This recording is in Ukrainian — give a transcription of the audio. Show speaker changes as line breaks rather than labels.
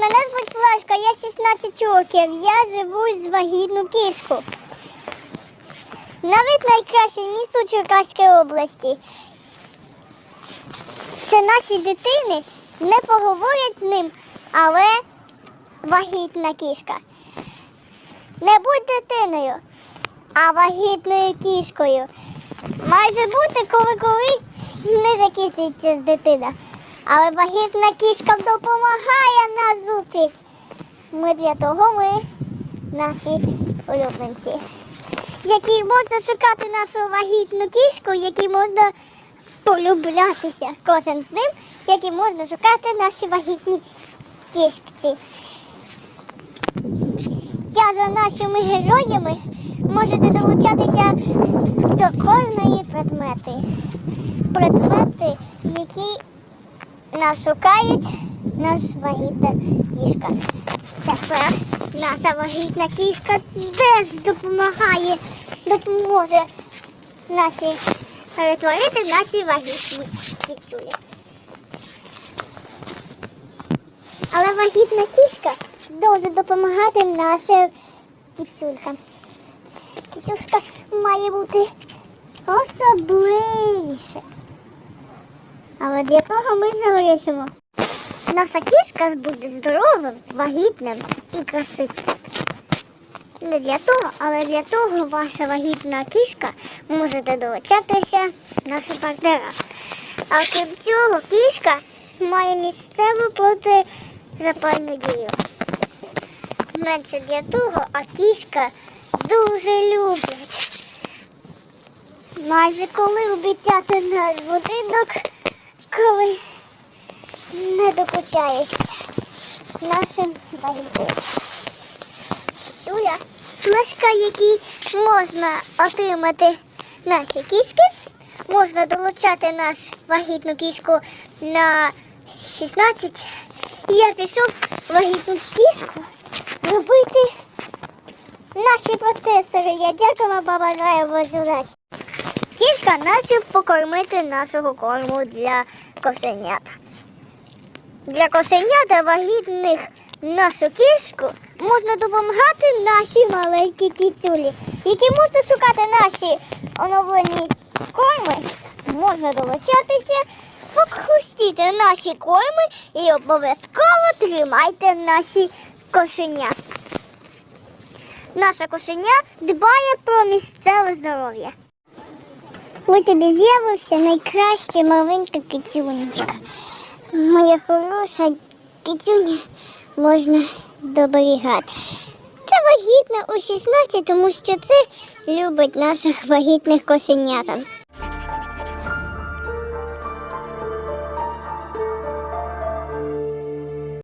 мене звуть Плашка, я 16 років. Я живу з вагітну кішку. Навіть найкраще місто у Черкаській області. Це наші дитини не поговорять з ним, але вагітна кішка. Не будь дитиною, а вагітною кішкою. Майже бути, коли коли не закінчується з дитина. Але вагітна кішка допомагає на зустріч. Ми для того ми наші улюбленці. Які можна шукати нашу вагітну кішку, які можна полюблятися кожен з ним, які можна шукати наші вагітні кішки. Я за нашими героями можете долучатися до кожної предмети. Предмети, які нас шукають наш вагітна кішка. Тепер наша вагітна кішка теж допомагає, допоможе наші перетворити наші вагітні кіцюлі. Але вагітна кішка дуже допомагати нашим кіцюлькам. Кіцюшка має бути особливіше. Але для того ми залишимо. Наша кішка буде здоровим, вагітним і красивим. Не для того, але для того ваша вагітна кішка можете долучатися нашим партнерам. А крім цього, кішка має місцеву протизапальну дію. Менше для того, а кішка дуже любить. Майже коли обіцяти наш будинок, коли не нашим вагітним. Цуля, флешка, які можна отримати наші кішки, можна долучати наш вагітну кішку на 16. І я пішов вагітну кішку робити наші процесори. Я дякую вам, бажаю вас удачі. Кішка наче покормити нашого корму для кошенят. Для кошенята вагітних нашу кішку можна допомагати наші маленькі кіцюлі, які можна шукати наші оновлені корми, можна долучатися, похрустіти наші корми і обов'язково тримайте наші кошеня. Наша кошеня дбає про місцеве здоров'я. Ось тобі з'явився найкраща маленька кицюнечка. Моя хороша кицюня можна доберігати. Це вагітна у 16, тому що це любить наших вагітних кошеняток.